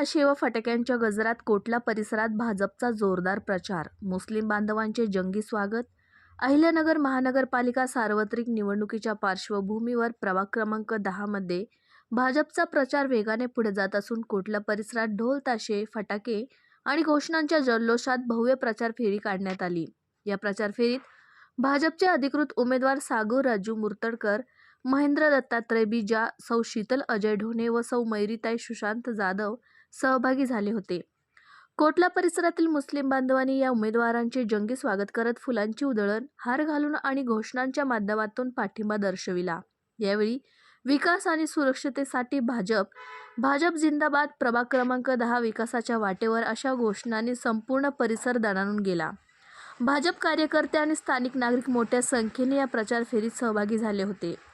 ढोल व फटाक्यांच्या गजरात कोटला परिसरात भाजपचा जोरदार प्रचार. मुस्लिम बांधवांचे जंगी स्वागत. अहिल्यानगर महानगरपालिका सार्वत्रिक निवडणुकीच्या पार्श्वभूमीवर प्रभाग क्रमांक दहामध्ये भाजपचा प्रचार वेगाने पुढे जात असून कोटला परिसरात ढोल ताशे फटाके आणि घोषणांच्या जल्लोषात भव्य प्रचार फेरी काढण्यात आली. या प्रचार फेरीत भाजपचे अधिकृत उमेदवार सागू राजू मुर्तडकर महेंद्र दत्तात्रय बीजा सौ शीतल अजय ढोणे व सौ मैरीताई सुशांत जाधव सहभागी झाले होते. कोटला परिसरातील मुस्लिम बांधवांनी या उमेदवारांचे जंगी स्वागत करत फुलांची उधळण हार घालून आणि घोषणांच्या माध्यमातून पाठिंबा दर्शविला. यावेळी विकास आणि सुरक्षतेसाठी भाजप भाजप जिंदाबाद प्रभाग क्रमांक दहा विकासाच्या वाटेवर अशा घोषणांनी संपूर्ण परिसर दणाणून गेला. भाजप कार्यकर्ते आणि स्थानिक नागरिक मोठ्या संख्येने या प्रचार फेरीत सहभागी झाले होते.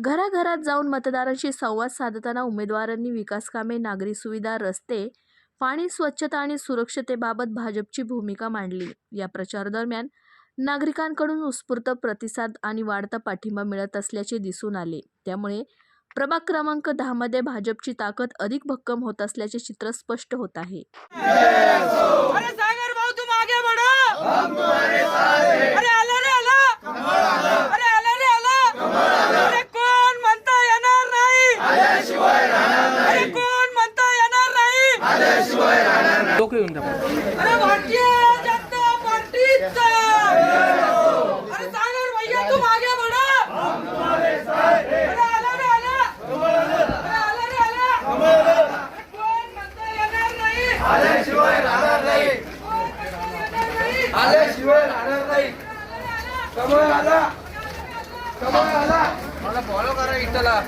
घराघरात जाऊन मतदारांशी संवाद साधताना उमेदवारांनी विकासकामे नागरी सुविधा रस्ते पाणी स्वच्छता आणि सुरक्षतेबाबत भाजपची भूमिका मांडली. या प्रचारादरम्यान नागरिकांकडून उत्स्फूर्त प्रतिसाद आणि वाढता पाठिंबा मिळत असल्याचे दिसून आले. त्यामुळे प्रभाग क्रमांक दहामध्ये भाजपची ताकद अधिक भक्कम होत असल्याचे चित्र स्पष्ट होत आहे अरे सागर भाऊ तुम आगे बढ़ो हम तुम्हारे साथ हैं अरे आला रे आला अरे आला रे आला अरे कोण म्हणता येणार नाही अरे कोण म्हणता येणार नाही. डोकं येऊन टाका अरे भारतीय जनता पार्टीचा. अरे सागर भैया तुम आगे बढ़ो. अरे आला रे आला. अरे आला रे आला. अरे कोण म्हणता येणार नाही. कोण म्हणता येणार नाही. आल्याशिवाय राहणार नाही कमळ आला. कमळ आला. मला फॉलो करा इथला.